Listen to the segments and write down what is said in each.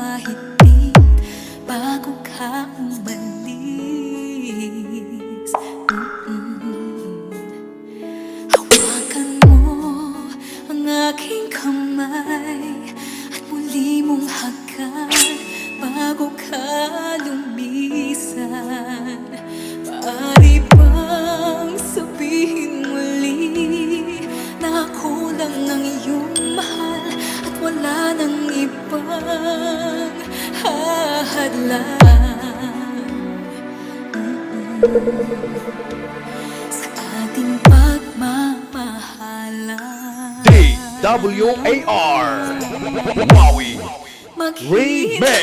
mahigpit bago ka umalis mm-hmm. Hawakan mo ang aking kamay at muli mong hagkan bago ka lumisan Pari bang sabihin muli na ako lang ang iyong mahal at wala nang pang hahadlang. Sa ating pagmamahalan D-W-A-R Maui Remix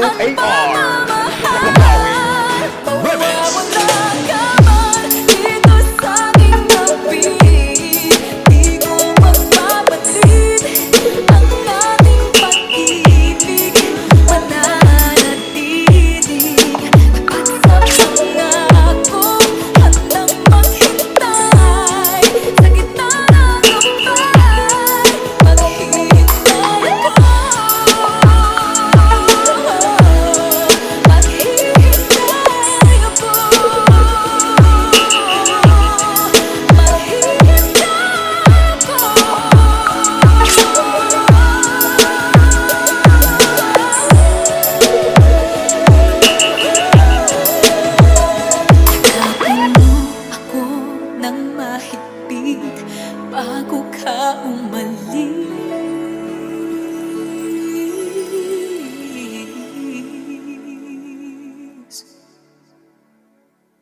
Hey.